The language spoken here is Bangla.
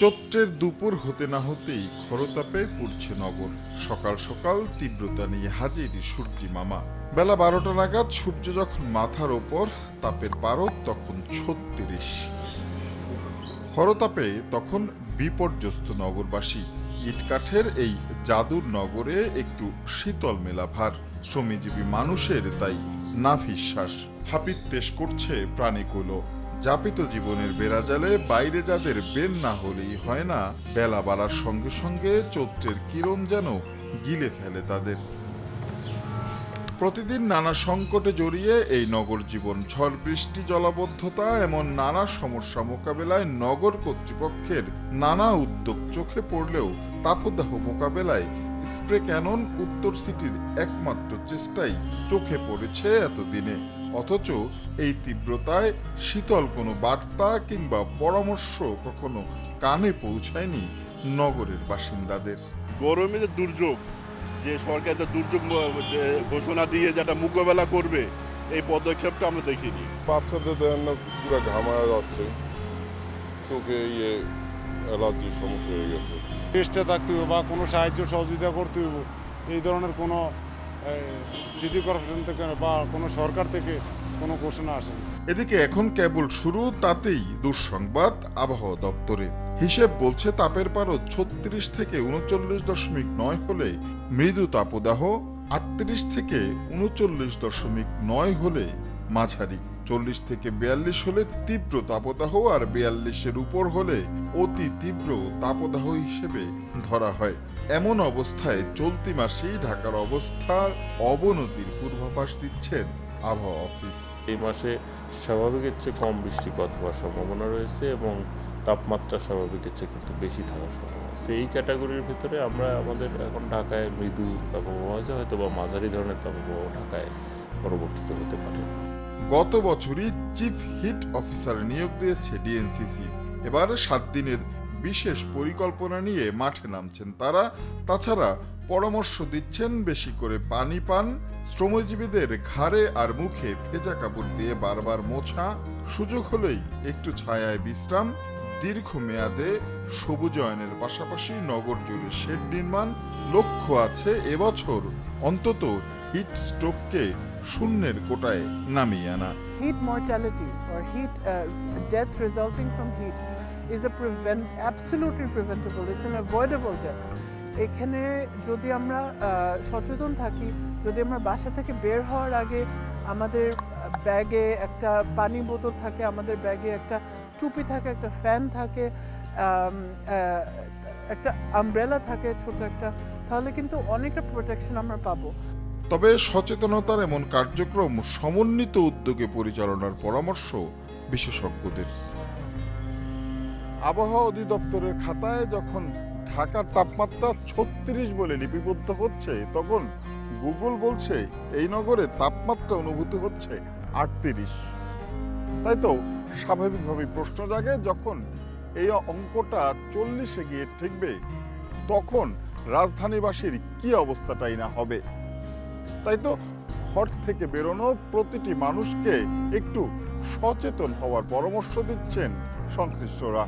চৈত্রের দুপুর হতে না হতেই খরতাপে পড়ছে নগর। সকাল সকাল তীব্রতা নিয়ে হাজির সূর্যি মামা। বেলা বারোটা নাগাদ সূর্য যখন মাথার ওপর, তাপের পারদ তখন ছত্রিশ। খরতাপে তখন বিপর্যস্ত নগরবাসী। ইটকাঠের এই জাদুর নগরে একটু শীতল মেলা ভার। শ্রমজীবী মানুষের তাই নাভিশ্বাস। হাপিত্তেশ করছে প্রাণীকুলো। যাপিত জীবনের বেড়াজালে বাইরে যাদের বের না হলেই হয় না, বেলা বাড়ার সঙ্গে সঙ্গে চৈত্রের কিরণ যেন গিলে ফেলে তাদের। প্রতিদিন নানা সংকটে জড়িয়ে এই নগর জীবন, ঝড় বৃষ্টি, জলাবদ্ধতা, এমন নানা সমস্যা মোকাবেলায় নগর কর্তৃপক্ষের নানা উদ্যোগ চোখে পড়লেও তাপদাহ মোকাবেলায় স্প্রে ক্যানন উত্তর সিটির একমাত্র চেষ্টাই চোখে পড়েছে এতদিনে। অথচ এই তীব্রতায় শীতল কোনো বার্তা কিংবা পরামর্শ কখনো কানে পৌঁছায়নি নগরের বাসিন্দাদের। গরমে যে দুর্যোগ যে সরকার যে দুর্যোগ যে ঘোষণা দিয়ে যেটা মোকাবেলা করবে এই পদক্ষেপটা আমরা দেখিনি। বাচ্চাদের দেন না পুরো ঘামায় যাচ্ছে। চোখে ইয়ে অ্যালার্জির সমস্যা হয়ে গেছে। চেষ্টা থাকতে হবে বা কোনো সাহায্য সহযোগিতা করতে হবে এই ধরনের কোনো সিটি কর্পোরেশন থেকে বা কোনো সরকার থেকে কোনো ঘোষণা আসেনি। এদিকে এখন কেবল শুরু, তাতেই দুঃসংবাদ আবহাওয়া দপ্তরে। হিসেব বলছে তাপের পারদ ছত্রিশ থেকে উনচল্লিশ দশমিক নয় হলে মৃদু তাপদাহ, আটত্রিশ থেকে উনচল্লিশ দশমিক নয় হলে মাঝারি। চল্লিশ থেকে বিয়াল্লিশ হলে তীব্র তাপদাহ আর বিয়াল্লিশের উপর হলে অতি তীব্র তাপদাহ হিসেবে ধরা হয়। এমন অবস্থায় চলতি মাসেই ঢাকার অবস্থার অবনতির পূর্বাভাস দিচ্ছেন আবহাওয়া অফিস। এই মাসে স্বাভাবিকের চেয়ে কম বৃষ্টিপাত হওয়ার সম্ভাবনা রয়েছে এবং তাপমাত্রা স্বাভাবিকের চেয়ে কিন্তু বেশি থাকার সম্ভাবনা আছে। এই ক্যাটাগরির ভিতরে আমরা আমাদের এখন ঢাকায় মৃদু তাপমাত্রা হয়তো বা মাঝারি ধরনের তাপমাত্রা ঢাকায় পরবর্তীতে হতে পারে। গত বছরই চিফ হিট অফিসার নিয়োগ দিয়েছে ডিএনসিসি। এবার সাত দিনের বিশেষ পরিকল্পনা নিয়ে মাঠে নামছেন তারা। তাছাড়া পরামর্শ দিচ্ছেন বেশি করে পানি পান, শ্রমজীবীদের ঘাড়ে আর মুখে ভেজা কাপড় দিয়ে বারবার মোছা, সুযোগ হলেই একটু ছায়ায় বিশ্রাম দীর্ঘ দীর্ঘমেয়াদে সবুজায়নের পাশাপাশি নগর জুড়ে শেড নির্মাণ। লক্ষ্য আছে এবছর অন্তত হিট স্ট্রোককে শূন্যের কোটায় নামিয়ে আনা। Mortality or heat uh, death resulting from heat is a prevent absolutely preventable it's an avoidable death. এখানে যদি আমরা সচেতন থাকি যদি আমরা বাসা থেকে বের হওয়ার আগে আমাদের ব্যাগে একটা পানি বোতল থাকে আমাদের ব্যাগে একটা টুপি থাকে একটা ফ্যান থাকে একটা আমব্রেলা থাকে ছোট একটা তাহলে কিন্তু অনেকটা প্রোটেকশন আমরা পাবো। তবে সচেতনতার এমন কার্যক্রম সমন্বিত উদ্যোগে পরিচালনার পরামর্শ বিশেষজ্ঞদের। আবহাওয়া অধিদপ্তরের খাতায় যখন ঢাকার তাপমাত্রা ছত্রিশ বলে লিপিবদ্ধ হচ্ছে, তখন গুগল বলছে এই নগরে তাপমাত্রা অনুভূত হচ্ছে আটত্রিশ। তাই তো স্বাভাবিকভাবে প্রশ্ন জাগে, যখন এই অঙ্কটা চল্লিশে গিয়ে ঠেকবে, তখন রাজধানীবাসীর কি অবস্থাটাই না হবে? তাই তো ঘর থেকে বেরোনো প্রতিটি মানুষকে একটু সচেতন হওয়ার পরামর্শ দিচ্ছেন সংশ্লিষ্টরা।